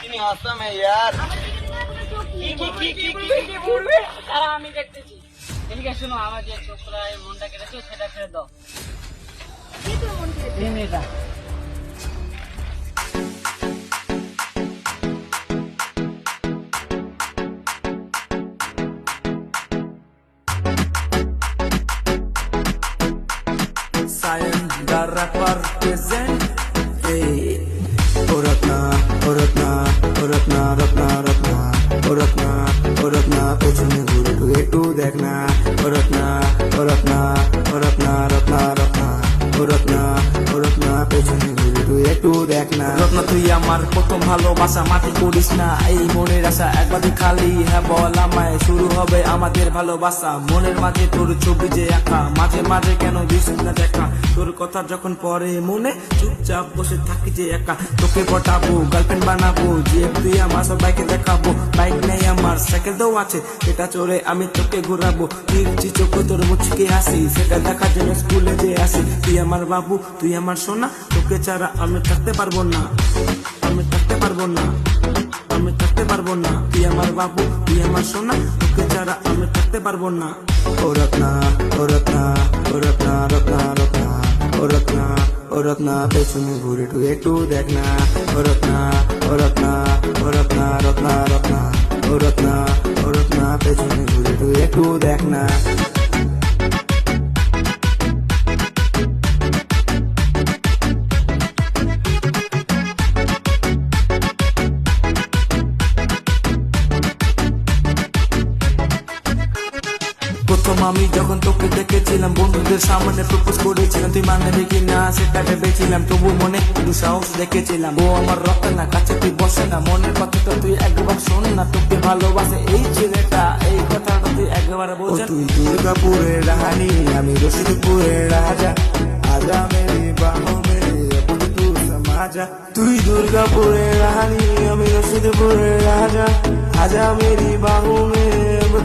তিনি অসম ইয়ার আর আমি দেখতেছি এদিকে শুনো আমার যে ছোটরা মনটা কেটেছে সেটা ফেলে দাও মেয়েটা Ryan, the rapper present. Hey. Oh Ratna, oh Ratna, oh Ratna, Ratna, Ratna, oh Ratna, oh Ratna, পেছনে ঘুরে টু একটু দেখ না ও রত্না ও রত্না ও রত্না রত্না রত্না ও রত্না ও রত্না পেছনে ঘুরে টু একটু দেখ না। রত্না তুই আমার প্রথম ভালোবাসা, মাটি করিস না। এই মনের আশা একবার খালি। হ্যাঁ বল আমায়, শুরু হবে আমাদের ভালোবাসা। মনের মাঝে তোর ছবি যে একা মাঝে মাঝে কেন দিস না দেখা? তোর কথা যখন পরে মনে চুপচাপ বসে থাকি যে একা। তোকে পটাবো গার্লফ্রেন্ড বানাবো যে তুই আমার সবাইকে দেখাবো। বাইক নেই আমার সাইকেল তো আছে এটা চড়ে আমি তোকে ঘোরাবো। ফিরছি চোখ তোর মুচকে আসি সেটা দেখার জন্য স্কুলে যে আসি। তুই আমার বাবু, তুই আমার সোনা, তোকে ছাড়া আমি থাকতে পারব না আমি থাকতে পারব না আমি থাকতে পারব না তুই আমার বাবু তুই আমার সোনা তোকে ছাড়া আমি থাকতে পারব না ও রত্না ও রত্না ও রত্না রত্না রত্না ও রত্না ও রত্না পেছনে ঘুরে টু একটু দেখ না ও রত্না ও রত্না ও রত্না রত্না রত্না ও রত্না ও রত্না পেছনে ঘুরে টু একটু দেখ না প্রথম আমি যখন তোকে দেখেছিলাম, বন্ধুদের সামনে প্রপোজ করেছিলাম, তুই মানবি কি না, সেটা ভেবেছিলাম, তবু মনে একটু সাহস দেখেছিলাম। ও আমার রক্ত না, কাছে তুই বসে না, মনের কথাটা তুই একবার শোন না, তোকে ভালোবাসে এই ছেলেটা, এই কথাটা তুই একবার বোঝ তুই দুর্গাপুরের রাহানি আমি রশিদপুরের রাজা আজা মেরি বাহু মেরি তু সমাজা। তুই দুর্গাপুরের রাহানি আমি রশিদপুরের রাজা আজা মেরি বাহু মেরে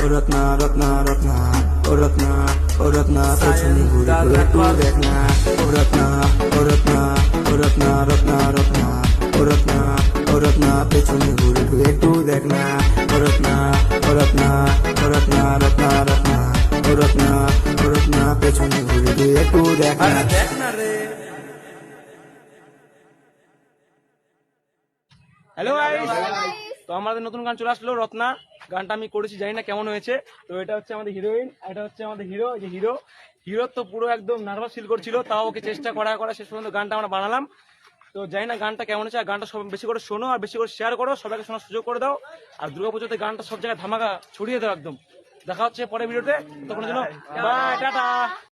ও রত্না রত্না রত্না ও রত্না ও রত্না পেছনে ঘুরে ঘুরে একটু দেখ না ও রত্না ও রত্না ও রত্না রত্না রত্না ও রত্না ও রত্না পেছনে ঘুরে ঘুরে একটু দেখ না ও রত্না ও রত্না ও রত্না রত্না রত্না ও রত্না ও রত্না পেছনে ঘুরে ঘুরে একটু দেখ না দেখ না রে হ্যালো গাইস তো আমাদের নতুন গান চলে আসলো রত্না গানটা আমি করেছি জানি না কেমন হয়েছে। তো এটা হচ্ছে আমাদের হিরোইন এটা হচ্ছে আমাদের হিরো যে হিরো হিরোর তো পুরো একদম নার্ভাস ফিল করছিল তাও ওকে চেষ্টা করা করা শেষ পর্যন্ত গানটা আমরা বানালাম। তো জানি না গানটা কেমন হয়েছে আর গানটা সব বেশি করে শোনো আর বেশি করে শেয়ার করো সবাইকে শোনার সুযোগ করে দাও। আর দুর্গা পুজোতে গানটা সব জায়গায় ধামাকা ছড়িয়ে দাও একদম। দেখা হচ্ছে পরে ভিডিওতে তখন জন্য বাই টাটা।